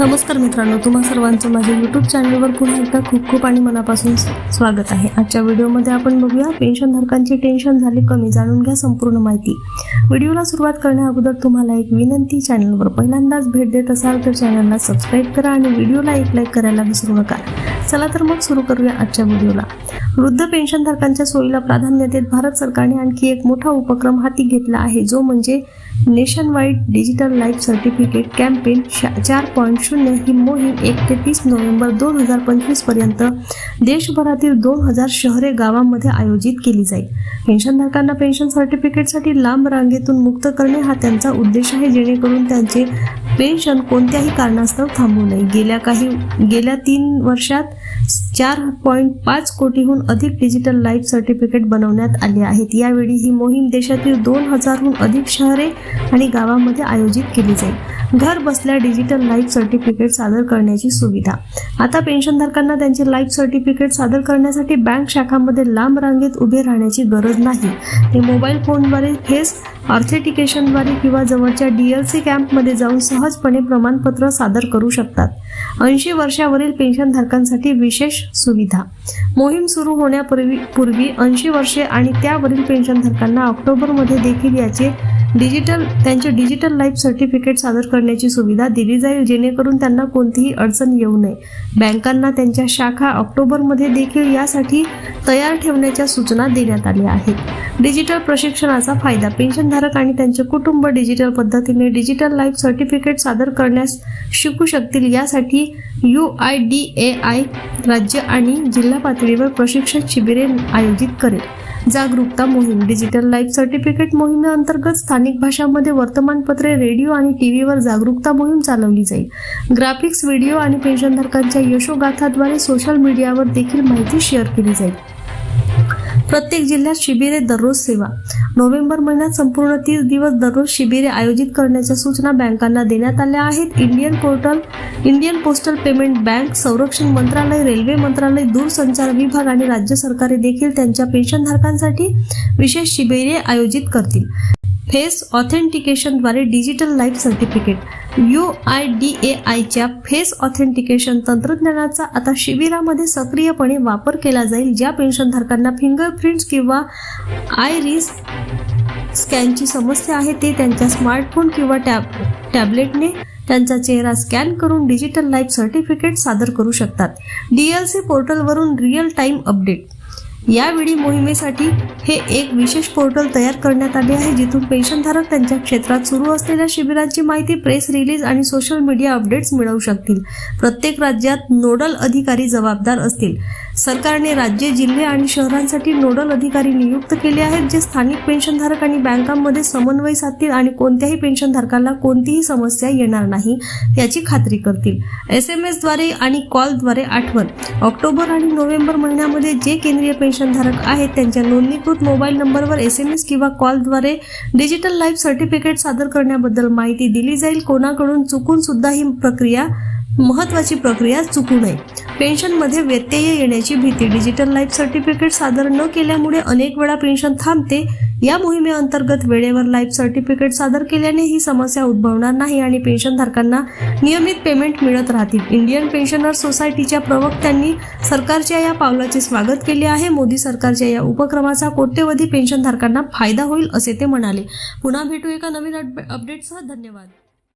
नमस्कार मित्रांनो तुम्हा सर्वांचं माझ्या यूट्यूब चॅनलवर पुन्हा एकदा खूप खूप आणि मनापासून स्वागत आहे. आजच्या व्हिडिओमध्ये आपण बघूया पेन्शनधारकांची टेन्शन झाली कमी जाणून घ्या संपूर्ण माहिती. व्हिडिओला सुरुवात करण्या अगोदर तुम्हाला एक विनंती चॅनलवर पहिल्यांदाच भेट देत असाल तर चॅनलला सबस्क्राईब करा आणि व्हिडिओला एक लाईक करायला विसरू नका. चला तर मग सुरू करूया आजच्या व्हिडिओला. वृद्ध पेन्शनधारकांच्या सोयीला प्राधान्य देत भारत सरकारने आणखी एक मोठा उपक्रम हाती घेतला आहे जो म्हणजे nation wide digital life certificate campaign चार पॉईंट शून्य ही मोहीम एक ते तीस नोव्हेंबर दोन हजार पंचवीसपर्यंत देशभरातील दोन हजार शहरे गावांमध्ये आयोजित केली जाईल. पेन्शनधारकांना पेन्शन सर्टिफिकेटसाठी लांब रांगेतून मुक्त करणे हा त्यांचा उद्देश आहे जेणेकरून त्यांचे पेन्शन कोणत्याही कारणास्तव थांबू नये. गेल्या काही गेल्या तीन वर्षात चार पॉईंट पाच कोटीहून अधिक डिजिटल लाईफ सर्टिफिकेट बनवण्यात आले आहेत. यावेळी ही मोहीम देशातील दोन हजारहून अधिक शहरे आणि गावामध्ये आयोजित केली जाईल. घर बसल्या डिजिटल लाईफ सर्टिफिकेट सादर करण्याची सुविधा. आता पेन्शनधारकांना त्यांचे लाईफ सर्टिफिकेट सादर करण्यासाठी बँक शाखांमध्ये लांब रांगेत उभे राहण्याची गरज नाही. ते मोबाईल फोनद्वारे फेस ऑर्थेटिकेशनद्वारे किंवा जवळच्या डी एल सी कॅम्पमध्ये जाऊन सहजपणे प्रमाणपत्र सादर करू शकतात. ऐंशी वर्षावरील पेन्शनधारकांसाठी विशेष सुविधा. मोहीम सुरू होण्यापूर्वी पूर्वी ऐंशी वर्षे आणि त्यावरील पेन्शनधारकांना ऑक्टोबरमध्ये देखील याचे डिजिटल त्यांचे डिजिटल लाईफ सर्टिफिकेट सादर करण्याची सुविधा दिली जाईल जेणेकरून त्यांना कोणतीही अडचण येऊ नये. बँकांना त्यांच्या शाखा ऑक्टोबरमध्ये देखील यासाठी तयार ठेवण्याच्या सूचना देण्यात आल्या आहेत. डिजिटल प्रशिक्षणाचा फायदा पेन्शनधारक आणि त्यांचे कुटुंब डिजिटल पद्धतीने डिजिटल लाईफ सर्टिफिकेट सादर करण्यास शिकू शकतील यासाठी U I D A I राज्य आणि जिल्हा पातळीवर प्रशिक्षण शिबिरे आयोजित करेल. जागरूकता मोहीम. डिजिटल लाईफ सर्टिफिकेट मोहिमेअंतर्गत स्थानिक भाषांमध्ये वर्तमानपत्रे रेडिओ आणि टी व्हीवर जागरूकता मोहीम चालवली जाईल. ग्राफिक्स व्हिडिओ आणि पेन्शनधारकांच्या यशोगाथाद्वारे सोशल मीडियावर देखील माहिती शेअर केली जाईल. प्रत्येक जिल्ह्यात शिबिरे दररोज सेवा. नोव्हेंबर महिन्यात संपूर्ण तीस दिवस दररोज शिबिरे आयोजित करण्याच्या सूचना बँकांना देण्यात आल्या आहेत. Indian portal Indian postal payment bank संरक्षण मंत्रालय रेल्वे मंत्रालय दूरसंचार विभाग आणि राज्य सरकारे देखील त्यांच्या पेन्शनधारकांसाठी विशेष शिबिरे आयोजित करतील. Face ऑथेंटिकेशनद्वारे digital life certificate U I D A आयच्या फेस ऑथेंटिकेशन तंत्रज्ञानाचा आता शिबिरामध्ये सक्रियपणे वापर केला जाईल ज्या पेन्शनधारकांना फिंगरप्रिंट्स किंवा आयरिस स्कॅनची समस्या आहे ते त्यांच्या स्मार्टफोन किंवा टॅब टॅबलेटने त्यांचा चेहरा स्कॅन करून डिजिटल लाईफ सर्टिफिकेट सादर करू शकतात. डीएलसी पोर्टलवरून रिअल टाईम अपडेट यावेळी मोहिमेसाठी हे एक विशेष पोर्टल तयार करण्यात आले आहे जिथून पेन्शनधारक त्यांच्या क्षेत्रात सुरू असलेल्या शिबिरांची माहिती प्रेस रिलीज आणि सोशल मीडिया अपडेट्स मिळवू शकतील. प्रत्येक राज्यात नोडल अधिकारी जबाबदार असतील. सरकारने राज्ये जिल्हे आणि शहरांसाठी नोडल अधिकारी नियुक्त केले आहेत जे स्थानिक पेन्शनधारक आणि बँकांमध्ये समन्वय साधतील आणि कोणत्याही पेन्शनधारकाला कोणतीही समस्या येणार नाही याची खात्री करतील. एस एम एसद्वारे आणि कॉलद्वारे आठवण. ऑक्टोबर आणि नोव्हेंबर महिन्यामध्ये जे केंद्रीय पेन्शन पेन्शनधारक आहेत. त्यांच्या नोंदणीकृत मोबाईल नंबरवर एस एम एस किंवा कॉलद्वारे डिजिटल लाईफ सर्टिफिकेट सादर करण्याबद्दल माहिती दिली जाईल. कोणाकडून चुकून सुद्धा ही प्रक्रिया महत्वाची प्रक्रिया चुकू नये. पेन्शनमध्ये व्यत्यय येण्याची भीती. डिजिटल लाईफ सर्टिफिकेट सादर न केल्यामुळे अनेक वेळा पेन्शन थांबते. या मोहिमेअंतर्गत वेळेवर लाईफ सर्टिफिकेट सादर केल्याने ही समस्या उद्भवणार नाही आणि पेन्शनधारकांना नियमित पेमेंट मिळत राहतील. इंडियन पेन्शनर सोसायटीच्या प्रवक्त्यांनी सरकारच्या या पावलाचे स्वागत केले आहे. मोदी सरकारच्या या उपक्रमाचा कोट्यवधी पेन्शनधारकांना फायदा होईल असे ते म्हणाले. पुन्हा भेटू एका नवीन अपडेटसह. धन्यवाद.